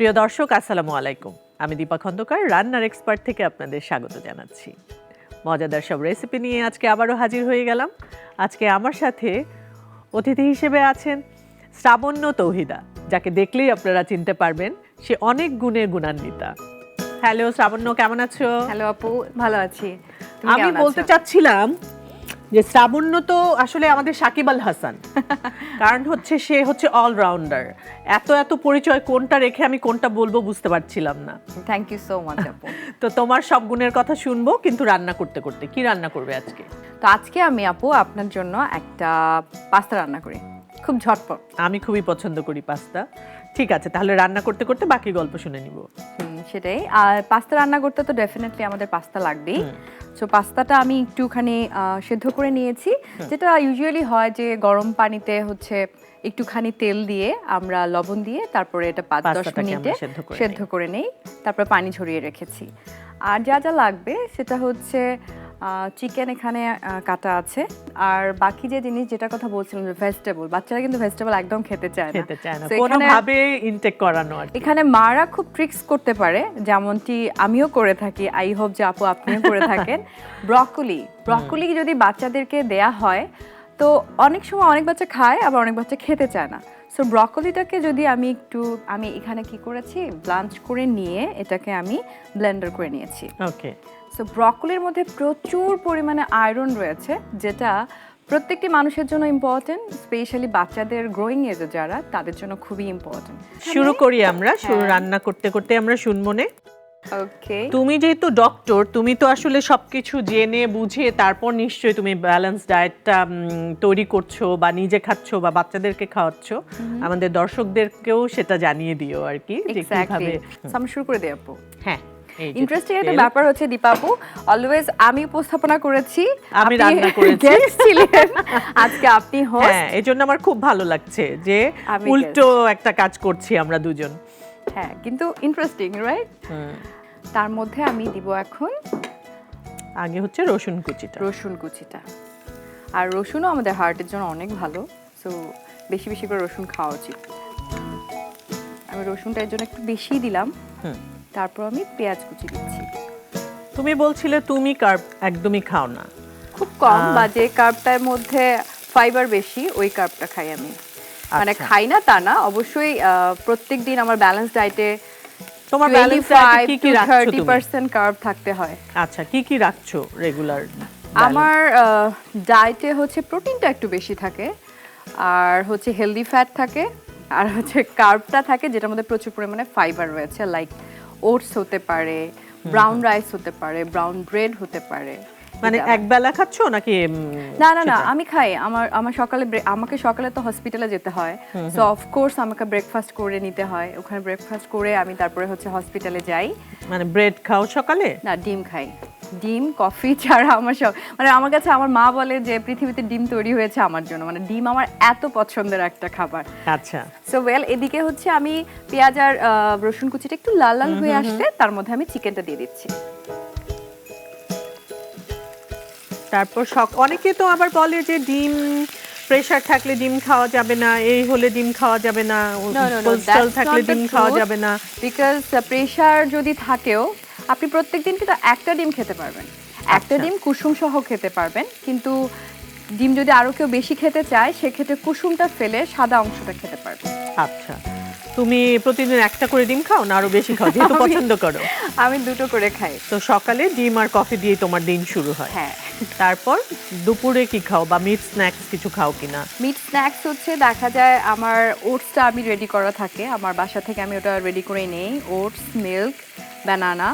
প্রিয় দর্শক আসসালামু আলাইকুম। আমি দীপা খন্দকার রান্নার এক্সপার্ট থেকে আপনাদের স্বাগত জানাচ্ছি। মজাদার সব রেসিপি নিয়ে আজকে আবারও হাজির হয়ে গেলাম। আজকে আমার সাথে অতিথি হিসেবে আছেন শ্রাবণ্য তৌহিদা যাকে দেখলেই আপনারা চিনতে পারবেন সে অনেক গুণের গুণান্বিতা। হ্যালো শ্রাবণ্য কেমন আছো? হ্যালো আপু ভালো আছি। আমি বলতে চাচ্ছিলাম যে শ্রাবণ্য তো আসলে আমাদের সাকিব আল হাসান। কারণ হচ্ছে সে হচ্ছে অলরাউন্ডার এত এত পরিচয় কোনটা রেখে আমি কোনটা বলব বুঝতে পারছিলাম না। থ্যাংক ইউ সো মাচ আপু। তো তোমার সব গুণের কথা শুনব কিন্তু রান্না করতে করতে। কি রান্না করবে আজকে? তো আজকে আমি আপু আপনার জন্য একটা পাস্তা রান্না করি। খুব ঝটপট। আমি খুবই পছন্দ করি পাস্তা। ঠিক আছে তাহলে রান্না করতে করতে বাকি গল্প শুনে নিব। সেটাই। আর পাস্তা রান্না করতে তো ডেফিনেটলি আমাদের পাস্তা লাগবেই। সো পাস্তাটা আমি একটুখানি সেদ্ধ করে নিয়েছি। যেটা ইউজুয়ালি হয় যে গরম পানিতে হচ্ছে একটুখানি তেল দিয়ে আমরা লবণ দিয়ে তারপরে এটা পাঁচ দশ মিনিটে সেদ্ধ করে নেই। তারপরে পানি ঝরিয়ে রেখেছি। আর যা যা লাগবে সেটা হচ্ছে চিকেন এখানে কাটা আছে। আর বাকি যে জিনিস যেটা কথা বলছিলাম যে ভেজিটেবল বাচ্চারা কিন্তু ভেজিটেবল একদম খেতে চায় না। খেতে চায় না। কোনোভাবে ইনটেক করানো আর এখানে মারা খুব ট্রিক্স করতে পারে যেমনটি আমিও করে থাকি। আই হোপ যে আপু আপনিও করে থাকেন। ব্রকলি ব্রকলি যদি বাচ্চাদেরকে দেয়া হয় তো অনেক সময় অনেক বাচ্চা খায় আবার অনেক বাচ্চা খেতে চায় না। সো ব্রকলিটাকে যদি আমি একটু আমি এখানে কি করেছি ব্লাঞ্চ করে নিয়ে এটাকে আমি ব্লেন্ডার করে নিয়েছি। ওকে সো ব্রকলির মধ্যে প্রচুর পরিমাণে আয়রন রয়েছে যেটা প্রত্যেকটি মানুষের জন্য ইম্পর্টেন্ট স্পেশালি বাচ্চাদের গ্রোয়িং এজে যারা তাদের জন্য খুবই ইম্পর্টেন্ট শুরু করি আমরা শুরু হ্যাঁ। রান্না করতে করতে আমরা শুনব নে। ওকে তুমি যেহেতু ডক্টর তুমি তো আসলে সবকিছু জেনে বুঝে তারপর নিশ্চয়ই তুমি ব্যালেন্স ডায়েটটা তৈরি করছ বা নিজে খাচ্ছো বা বাচ্চাদেরকে খাওয়াচ্ছো আমাদের দর্শকদেরকেও সেটা জানিয়ে দিও আর কি যে কীভাবে শুরু করে আপু। হ্যাঁ। ইন্টারেস্টিং একটা ব্যাপার হচ্ছে দীপাপু অলওয়েজ আমি উপস্থাপনা করেছি আমি রান্না করেছি। ছিলেন আজকে আপনি হোস্ট হ্যাঁ এই জন্য আমার খুব ভালো লাগছে যে উল্টো একটা কাজ করছি আমরা দুজন। হ্যাঁ কিন্তু ইন্টারেস্টিং রাইট তার মধ্যে আমি দিব এখন আগে হচ্ছে রসুন কুচিটা। রসুন কুচিটা। আর রসুনও আমাদের হার্টের জন্য অনেক ভালো সো বেশি বেশি করে রসুন খাওয়া উচিত। আমি রসুনটা এর জন্য একটু বেশি দিলাম। হুম। তারপর আমি পেঁয়াজ কুচি দিচ্ছি। তুমি বলছিলে তুমি কার্ব একদমই খাও না। খুব কম। বা যে কার্বটার মধ্যে ফাইবার বেশি ওই কার্বটা খাই আমি। মানে আচ্ছা। খাই না তা না অবশ্যই প্রত্যেক দিন আমার ব্যালেন্স ডায়েটে তোমার ব্যালেন্স ডায়েটে কি কি রাখছো তুমি? পার্সেন্ট কার্ব থাকতে হয়। আচ্ছা কি কি রাখছো রেগুলার আমার ডায়েটে হচ্ছে প্রোটিনটা একটু বেশি থাকে আর হচ্ছে হেলদি ফ্যাট থাকে আর হচ্ছে কার্বটা থাকে যেটার মধ্যে প্রচুর পরিমাণে ফাইবার রয়েছে লাইক ওটস হতে পারে ব্রাউন রাইস হতে পারে ব্রাউন ব্রেড হতে পারে। মানে এক বেলা খাচ্ছো নাকি না না না আমি খাই। আমার আমার সকালে আমাকে সকালে তো হসপিটালে যেতে হয়। সো অফকোর্স আমাকে ব্রেকফাস্ট করে নিতে হয়। ওখানে ব্রেকফাস্ট করে আমি তারপরে হচ্ছে হসপিটালে যাই। মানে ব্রেড খাও সকালে? না ডিম খাই। ডিম কফি ছাড়া আমার সব মানে আমার কাছে আমার মা বলে যে পৃথিবীতে ডিম তৈরি হয়েছে আমার জন্য। মানে ডিম আমার এত পছন্দের একটা খাবার। আচ্ছা। সো ওয়েল এদিকে হচ্ছে আমি পেঁয়াজ আর রসুন কুচিটা একটু লাল লাল হয়ে আসলে তার মধ্যে আমি চিকেনটা দিয়ে দিচ্ছি। তারপর সক অনেকে তো আবার বলে যে ডিম প্রেসার থাকলে ডিম খাওয়া যাবে না এই হলে ডিম খাওয়া যাবে না কোলেস্ট্রল থাকলে ডিম খাওয়া যাবে না। বিকজ প্রেশার যদি থাকেও আপনি প্রত্যেক দিন কিন্তু একটা ডিম খেতে পারবেন। একটা আচ্ছা। ডিম কুসুম সহ খেতে পারবেন কিন্তু ডিম যদি আরও কেউ বেশি খেতে চায় সেক্ষেত্রে কুসুমটা ফেলে সাদা অংশটা খেতে পারবে আচ্ছা। তুমি প্রতিদিন একটা করে ডিম খাও না আরও বেশি খাও? যেহেতু পছন্দ করো। আমি দুটো করে খাই। তো সকালে ডিম আর কফি দিয়ে তোমার দিন শুরু হয়। হ্যাঁ। তারপর দুপুরে কি খাও বা মিট স্ন্যাক্স কিছু খাও কিনা? মিট স্ন্যাক্স হচ্ছে দেখা যায় আমার ওটসটা আমি রেডি করা থাকে। আমার বাসা থেকে আমি ওটা রেডি করে নেই। ওটস মিল্ক ব্যানানা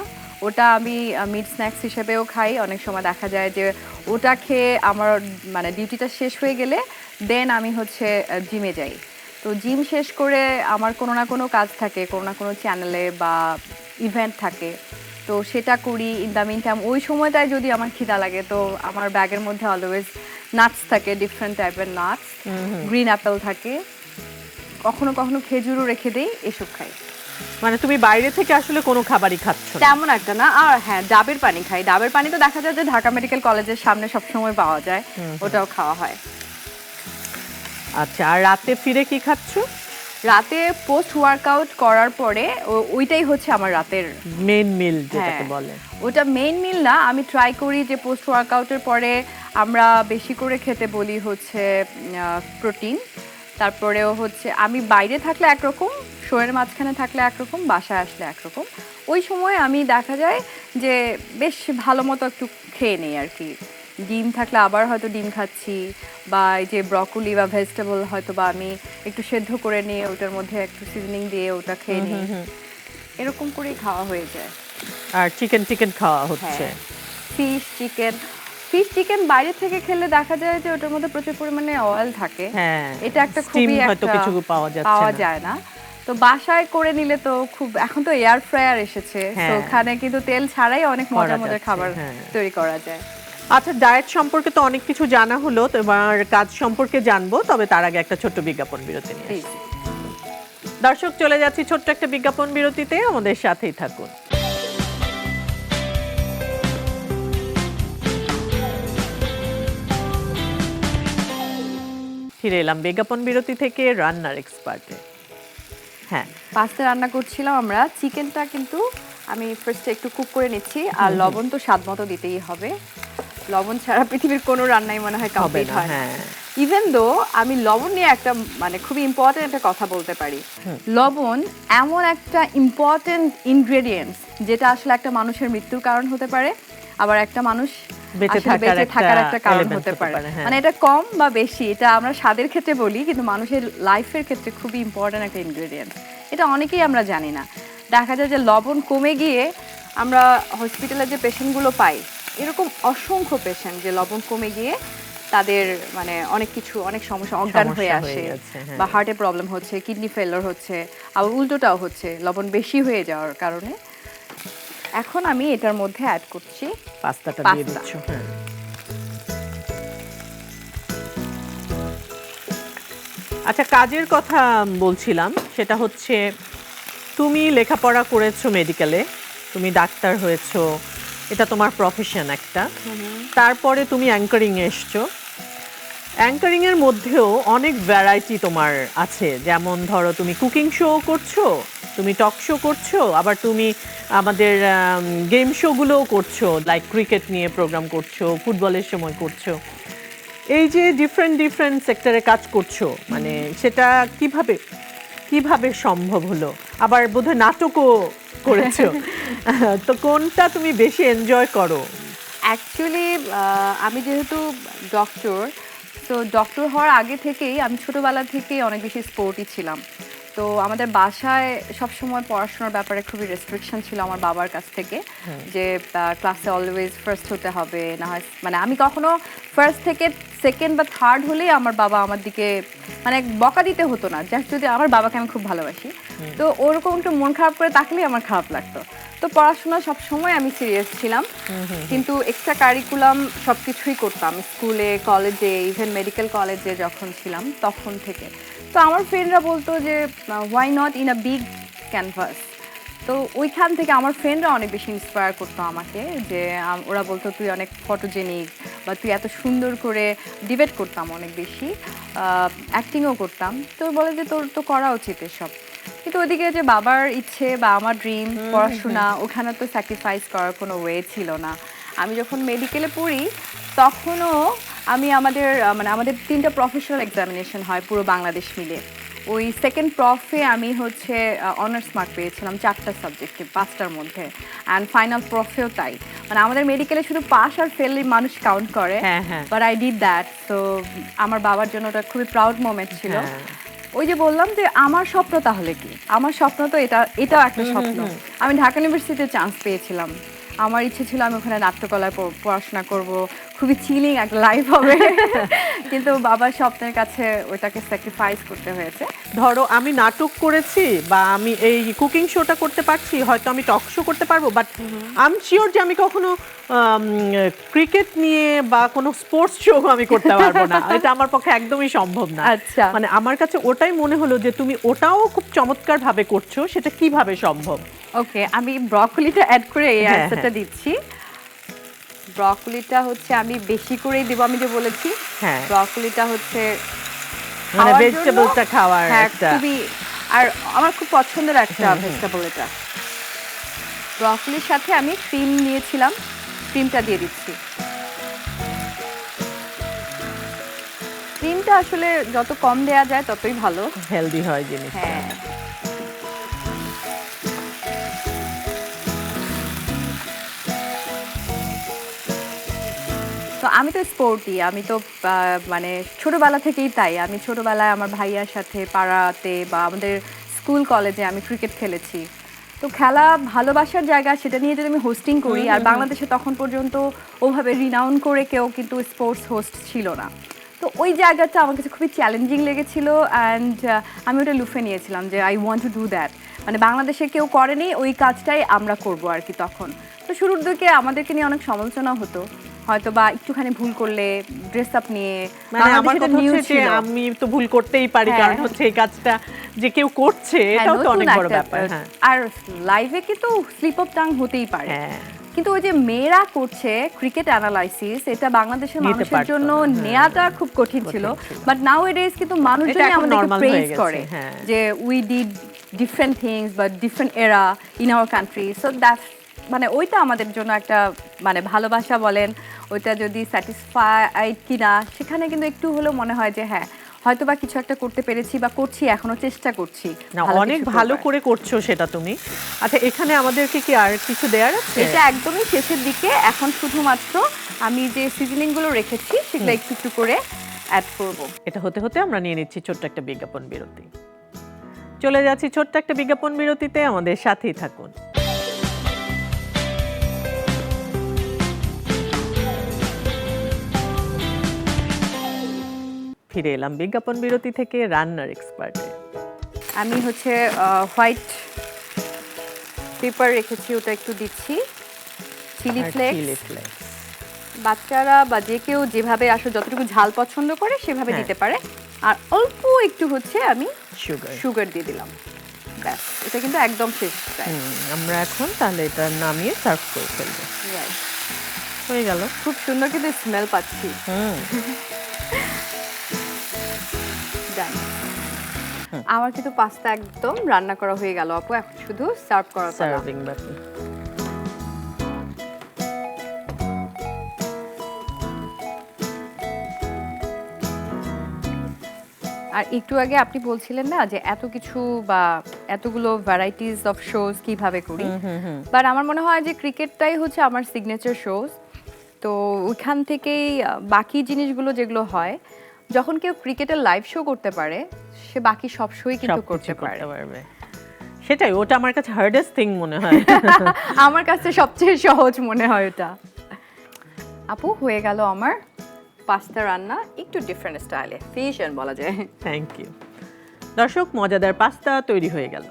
ওটা আমি মিট স্ন্যাক্স হিসেবেও খাই। অনেক সময় দেখা যায় যে ওটা খেয়ে আমার মানে ডিউটিটা শেষ হয়ে গেলে দেন আমি হচ্ছে জিমে যাই। তো জিম শেষ করে আমার কোনো না কোনো কাজ থাকে কোনো না কোনো চ্যানেলে বা ইভেন্ট থাকে। তো সেটা করি ইন দ্য মিন টাইম ওই সময়টায় যদি আমার খিদা লাগে তো আমার ব্যাগের মধ্যে অলওয়েজ নাটস থাকে ডিফারেন্ট টাইপের নাটস গ্রিন অ্যাপেল থাকে। কখনো কখনো খেজুরও রেখে দেই এসব খাই। মানে তুমি বাইরে থেকে আসলে কোনো খাবারই খাচ্ছ না। তেমন একটা না। আর হ্যাঁ ডাবের পানি খাই। ডাবের পানি তো দেখা যায় যে ঢাকা মেডিকেল কলেজের সামনে সবসময় পাওয়া যায়। ওটাও খাওয়া হয়। আচ্ছা আর রাতে ফিরে কি খাচ্ছ? রাতে পোস্ট ওয়ার্কআউট করার পরে ও- ওইটাই হচ্ছে আমার রাতের মেন মিল যেটাকে হ্যাঁ। বলে। ওটা মেইন মিল না। আমি ট্রাই করি যে পোস্ট ওয়ার্কআউটের পরে আমরা বেশি করে খেতে বলি হচ্ছে প্রোটিন। তারপরেও হচ্ছে আমি বাইরে থাকলে একরকম শোয়ের মাঝখানে থাকলে একরকম বাসায় আসলে একরকম। ওই সময় আমি দেখা যায় যে বেশ ভালো মতো একটু খেয়ে নিই আর কি। ডিম থাকলে আবার হয়তো ডিম খাচ্ছি বা এই যে ব্রকলি বা ভেজিটেবল হয়তো বা আমি একটু সেদ্ধ করে নিয়ে ওটার মধ্যে একটু সিজনিং দিয়ে ওটা খেয়ে নিই। এরকম করেই খাওয়া হয়ে যায়। আর চিকেন চিকেন খাওয়া হচ্ছে। ফিশ চিকেন ফিশ চিকেন বাইরে থেকে খেলে দেখা যায় যে ওটার মধ্যে প্রচুর পরিমাণে অয়েল থাকে। হ্যাঁ এটা একটা খুবই হয়তো একটা কিছু পাওয়া যাচ্ছে পাওয়া যায় না। তো বাসায় করে নিলে তো খুব এখন তো এয়ার ফ্রায়ার এসেছে। তো হ্যাঁ। ওখানে কিন্তু তেল ছাড়াই অনেক মজার মজার খাবার হ্যাঁ। তৈরি করা যায়। আচ্ছা ডায়েট সম্পর্কে তো অনেক কিছু জানা হলো তো এবার কাজ সম্পর্কে জানব তবে তার আগে একটা ছোট্ট বিজ্ঞাপন বিরতি নিয়ে দর্শক চলে যাচ্ছি ছোট্ট একটা বিজ্ঞাপন বিরতিতে। আমাদের সাথেই থাকুন। ফিরে এলাম বিজ্ঞাপন বিরতি থেকে রান্নার এক্সপার্টে হ্যাঁ পাস্তা রান্না করছিলাম আমরা। চিকেনটা কিন্তু আমি ফার্স্টে একটু কুক করে নিচ্ছি আর লবণ তো স্বাদ মতো দিতেই হবে। লবণ ছাড়া পৃথিবীর কোনো রান্নাই মনে হয় কমপ্লিট হয় না। হ্যাঁ। ইভেন দো আমি লবণ নিয়ে একটা মানে খুবই ইম্পর্টেন্ট একটা কথা বলতে পারি। লবণ এমন একটা ইম্পর্টেন্ট ইনগ্রেডিয়েন্টস যেটা আসলে একটা মানুষের মৃত্যুর কারণ হতে পারে আবার একটা মানুষ বেঁচে থাকার একটা কারণ হতে হতে পারে। পারে, হ্যাঁ। মানে এটা কম বা বেশি এটা আমরা স্বাদের ক্ষেত্রে বলি কিন্তু মানুষের লাইফের ক্ষেত্রে খুবই ইম্পর্টেন্ট একটা ইনগ্রেডিয়েন্ট এটা অনেকেই আমরা জানি না। দেখা যায় যে লবণ কমে গিয়ে আমরা হসপিটালে যে পেশেন্টগুলো পাই এরকম অসংখ্য পেশেন্ট যে লবণ কমে গিয়ে তাদের মানে অনেক কিছু অনেক সমস্যা অজ্ঞান হয়ে আসে। হ্যাঁ। বা হার্টে প্রবলেম হচ্ছে কিডনি ফেলার হচ্ছে আবার উল্টোটাও হচ্ছে লবণ বেশি হয়ে যাওয়ার কারণে। এখন আমি এটার মধ্যে অ্যাড করছি পাস্তাটা দিয়ে। দিচ্ছ। হ্যাঁ। আচ্ছা কাজের কথা বলছিলাম সেটা হচ্ছে তুমি লেখাপড়া করেছ মেডিকেলে তুমি ডাক্তার হয়েছো এটা তোমার প্রফেশন একটা। তারপরে তুমি অ্যাঙ্কারিং এসছো। অ্যাঙ্কারিং এর মধ্যেও অনেক ভ্যারাইটি তোমার আছে যেমন ধরো তুমি কুকিং শো করছ তুমি টক শো করছ আবার তুমি আমাদের গেম শোগুলোও করছ লাইক ক্রিকেট নিয়ে প্রোগ্রাম করছ ফুটবলের সময় করছ। এই যে ডিফারেন্ট ডিফারেন্ট সেক্টরে কাজ করছ মানে সেটা কীভাবে কীভাবে সম্ভব হলো? আবার বোধহয় নাটকও করেছ। তো কোনটা তুমি বেশি এনজয় করো? অ্যাকচুয়ালি আমি যেহেতু ডক্টর তো ডক্টর হওয়ার আগে থেকেই আমি ছোটোবেলা থেকেই অনেক বেশি স্পোর্টই ছিলাম। তো আমাদের বাসায় সবসময় পড়াশোনার ব্যাপারে খুবই রেস্ট্রিকশন ছিল আমার বাবার কাছ থেকে যে ক্লাসে অলওয়েজ ফার্স্ট হতে হবে না হয় মানে আমি কখনো ফার্স্ট থেকে সেকেন্ড বা থার্ড হলেই আমার বাবা আমার দিকে মানে বকা দিতে হতো না। জাস্ট যদি আমার বাবাকে আমি খুব ভালোবাসি। তো ওরকম একটু মন খারাপ করে তাকলেই আমার খারাপ লাগতো। তো পড়াশোনা সব সময় আমি সিরিয়াস ছিলাম। কিন্তু এক্সট্রা কারিকুলাম সব কিছুই করতাম। স্কুলে কলেজে ইভেন মেডিকেল কলেজে যখন ছিলাম তখন থেকে। তো আমার ফ্রেন্ডরা বলতো যে why not in a big canvas তো ওইখান থেকে আমার ফ্রেন্ডরা অনেক বেশি ইন্সপায়ার করতো আমাকে যে ওরা বলতো তুই অনেক ফটোজেনিক বা তুই এত সুন্দর করে ডিবেট করতাম অনেক বেশি অ্যাক্টিংও করতাম। তো বলে যে তোর তো করা উচিত এসব। কিন্তু ওইদিকে যে বাবার ইচ্ছে বা আমার ড্রিম পড়াশোনা ওখানে তো স্যাক্রিফাইস করার কোনো ওয়ে ছিল না। আমি যখন মেডিকেলে পড়ি তখনও আমি আমাদের মানে আমাদের তিনটা প্রফেশনাল এক্সামিনেশন হয় পুরো বাংলাদেশ মিলে। ওই সেকেন্ড প্রফে আমি হচ্ছে অনার্স মার্ক পেয়েছিলাম চারটা সাবজেক্টে পাঁচটার মধ্যে। অ্যান্ড ফাইনাল প্রফেও তাই। মানে আমাদের মেডিকেলে শুধু পাস আর ফেললে মানুষ কাউন্ট করে। বাট আই ডিড দ্যাট তো আমার বাবার জন্য ওটা খুবই প্রাউড মোমেন্ট ছিল। হ্যাঁ। ওই যে বললাম যে আমার স্বপ্ন তাহলে কি? আমার স্বপ্ন তো এটা এটাও একটা স্বপ্ন। আমি ঢাকা ইউনিভার্সিটিতে চান্স পেয়েছিলাম। আমার ইচ্ছে ছিল আমি ওখানে নাট্যকলায় পড়াশোনা করব। খুবই চিলিং একটা লাইফ হবে। কিন্তু বাবার স্বপ্নের কাছে ওটাকে স্যাক্রিফাইস করতে হয়েছে। ধরো আমি নাটক করেছি বা আমি এই কুকিং শোটা করতে পারছি হয়তো আমি টক শো করতে পারব বাট আই এম শিওর যে আমি কখনো ক্রিকেট নিয়ে বা কোনো স্পোর্টস শো আমি করতে পারব না। এটা আমার পক্ষে একদমই সম্ভব না। আচ্ছা। মানে আমার কাছে ওটাই মনে হলো যে তুমি ওটাও খুব চমৎকার ভাবে করছ সেটা কীভাবে সম্ভব? ওকে আমি ব্রকলিটা অ্যাড করে এই হ্যাঁ, অ্যান্সারটা হ্যাঁ। দিচ্ছি। ব্রকলিটা হচ্ছে আমি বেশি করেই দেবো আমি যে বলেছি হ্যাঁ। ব্রকলিটা হচ্ছে মানে ভেজিটেবলটা খাওয়ার হ্যাঁ একটা খুবই আর আমার খুব পছন্দের একটা ভেজিটেবল এটা। ব্রকলির সাথে আমি ক্রিম নিয়েছিলাম ক্রিমটা দিয়ে দিচ্ছি। ক্রিমটা আসলে যত কম দেয়া যায় ততই ভালো। হেলদি হয় জিনিসটা। তো আমি তো স্পোর্টি আমি তো মানে ছোটবেলা থেকেই তাই। আমি ছোটবেলায় আমার ভাইয়ার সাথে পাড়াতে বা আমাদের স্কুল কলেজে আমি ক্রিকেট খেলেছি। তো খেলা ভালোবাসার জায়গা সেটা নিয়ে যদি আমি হোস্টিং করি আর বাংলাদেশে তখন পর্যন্ত ওভাবে রিনাউন করে কেউ কিন্তু স্পোর্টস হোস্ট ছিল না। তো ওই জায়গাটা আমার কাছে খুবই চ্যালেঞ্জিং লেগেছিল অ্যান্ড আমি ওটা লুফে নিয়েছিলাম যে I want to do that মানে বাংলাদেশে কেউ করেনি ওই কাজটাই আমরা করব আর কি তখন। তো শুরুর দিকে আমাদেরকে নিয়ে অনেক সমালোচনা হতো। হয়তো বা একটুখানি ভুল করলে ড্রেস আপ নিয়ে মানে আমার কথা হচ্ছে যে আমি তো ভুল করতেই পারি হ্যাঁ। কারণ হচ্ছে এই কাজটা যে কেউ করছে হ্যাঁ, এটাও তো অনেক বড় ব্যাপার হ্যাঁ আর লাইভে কিন্তু স্লিপ অফ টাং হতেই পারে কিন্তু ওই যে মেয়েরা করছে ক্রিকেট অ্যানালাইসিস এটা বাংলাদেশের মানুষের জন্য না। নেওয়াটা খুব কঠিন ছিল। বাট নাও এডেজ কিন্তু মানুষজন আমাদেরকে প্রেজ করে। যে উই ডিড ডিফারেন্ট থিংস বা different era in our country so that মানে ওইটা আমাদের জন্য একটা মানে ভালোবাসা বলেন ওইটা যদি স্যাটিসফাইড কিনা সেখানে কিন্তু একটু হলেও মনে হয় যে হ্যাঁ হয়তো বা কিছু একটা করতে পেরেছি বা করছি এখনও চেষ্টা করছি। না অনেক ভালো করে করছ সেটা তুমি। আচ্ছা এখানে আমাদেরকে কি আর কিছু দেয়ার আছে? এটা একদমই শেষের দিকে। এখন শুধুমাত্র আমি যে সিজনিংগুলো রেখেছি সেগুলো একটু একটু করে অ্যাড করব। এটা হতে হতে আমরা নিয়ে নিচ্ছি ছোট্ট একটা বিজ্ঞাপন বিরতি। চলে যাচ্ছি ছোট্ট একটা বিজ্ঞাপন বিরতিতে। আমাদের সাথেই থাকুন। ফিরে এলাম বিজ্ঞাপন বিরতি থেকে রান্নার এক্সপার্টে আমি হচ্ছে হোয়াইট পেপার রেখেছি ওটা একটু দিচ্ছি। Chilli flakes. Chilli flakes. বাচ্চারা বা যে কেউ যেভাবে আসলে যতটুকু ঝাল পছন্দ করে সেভাবে হ্যাঁ। দিতে পারে। আর অল্প একটু হচ্ছে আমি সুগার সুগার দিয়ে দিলাম। ব্যাস এটা কিন্তু একদম শেষ আমরা এখন তাহলে এটা নামিয়ে সার্ভ করে ফেলব. হয়ে গেল। খুব সুন্দর কিন্তু স্মেল পাচ্ছি। হুম। আমার কিন্তু পাস্তা একদম রান্না করা হয়ে গেল আপু। এখন শুধু সার্ভ করা সার্ভিং বাকি। আর একটু আগে আপনি বলছিলেন না যে এত কিছু বা এতগুলো ভ্যারাইটিস অফ শোজ কীভাবে করি? বাট আমার মনে হয় যে ক্রিকেটটাই হচ্ছে আমার সিগনেচার শোজ তো ওইখান থেকেই বাকি জিনিসগুলো যেগুলো হয় যখন কেউ ক্রিকেটের লাইভ শো করতে পারে সে বাকি সব শোই কিন্তু সব করতে পারে। পারবে। সেটাই ওটা আমার কাছে হার্ডেস্ট থিং মনে হয়। আমার কাছে সবচেয়ে সহজ মনে হয় ওটা। আপু হয়ে গেল আমার পাস্তা রান্না একটু ডিফারেন্ট স্টাইলে ফিউশন বলা যায়। থ্যাংক ইউ দর্শক মজাদার পাস্তা তৈরি হয়ে গেল।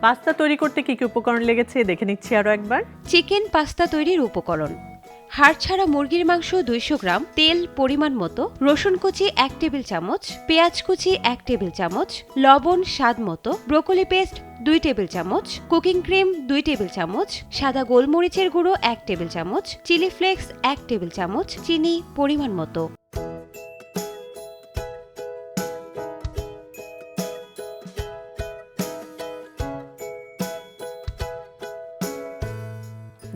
পাস্তা তৈরি করতে কি কি উপকরণ লেগেছে দেখে নিচ্ছি আরও একবার। চিকেন পাস্তা তৈরির উপকরণ। হাড় ছাড়া মুরগির মাংস দুইশো গ্রাম, তেল, পরিমাণ মতো, রসুন কুচি এক টেবিল চামচ, পেঁয়াজ কুচি এক টেবিল চামচ, লবণ স্বাদ মতো, ব্রোকলি পেস্ট দুই টেবিল চামচ, কুকিং ক্রিম দুই টেবিল চামচ, সাদা গোলমরিচের গুঁড়ো এক টেবিল চামচ, চিলি ফ্লেক্স এক টেবিল চামচ, চিনি পরিমাণ মতো।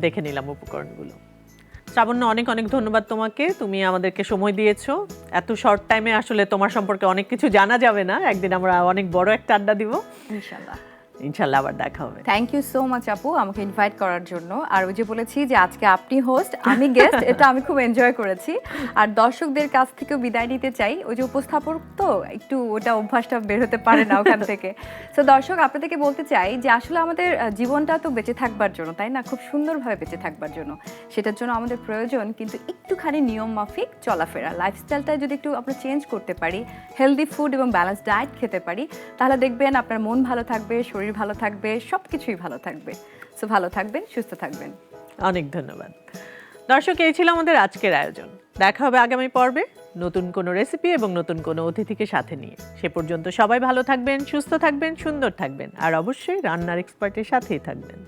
দেখে নিলাম উপকরণগুলো। শ্রাবণ্য, অনেক অনেক ধন্যবাদ তোমাকে। তুমি আমাদেরকে সময় দিয়েছ। এত শর্ট টাইমে আসলে তোমার সম্পর্কে অনেক কিছু জানা যাবে না। একদিন আমরা অনেক বড় একটা আড্ডা দিব। ইনশাল্লাহ ইনশাল্লাহ আবার দেখা হবে। থ্যাংক ইউ সো মাচ আপু, আমাকে ইনভাইট করার জন্য। আর ওই যে বলেছি যে আজকে আপনি হোস্ট আমি গেস্ট এটা আমি খুব এনজয় করেছি। আর দর্শকদের কাছ থেকেও বিদায় নিতে চাই। ওই যে উপস্থাপক তো, একটু ওটা অভ্যাসটা বের হতে পারে না ওখান থেকে। তো দর্শক, আপনাদেরকে বলতে চাই যে আসলে আমাদের জীবনটা তো বেঁচে থাকবার জন্য, তাই না? খুব সুন্দরভাবে বেঁচে থাকবার জন্য। সেটার জন্য আমাদের প্রয়োজন কিন্তু একটুখানি নিয়ম মাফিক চলাফেরা। লাইফস্টাইলটা যদি একটু আমরা চেঞ্জ করতে পারি হেলদি ফুড এবং ব্যালেন্স ডায়েট খেতে পারি, তাহলে দেখবেন আপনার মন ভালো থাকবে শরীর ভালো থাকবে সব কিছুই ভালো থাকবে। সো ভালো থাকবেন, সুস্থ থাকবেন। অনেক ধন্যবাদ। দর্শক, এই ছিল আমাদের আজকের আয়োজন। দেখা হবে আগামী পর্বে নতুন কোনো রেসিপি এবং নতুন কোনো অতিথিকে সাথে নিয়ে। সে পর্যন্ত সবাই ভালো থাকবেন, সুস্থ থাকবেন, সুন্দর থাকবেন, আর অবশ্যই রান্নার এক্সপার্টের সাথেই থাকবেন।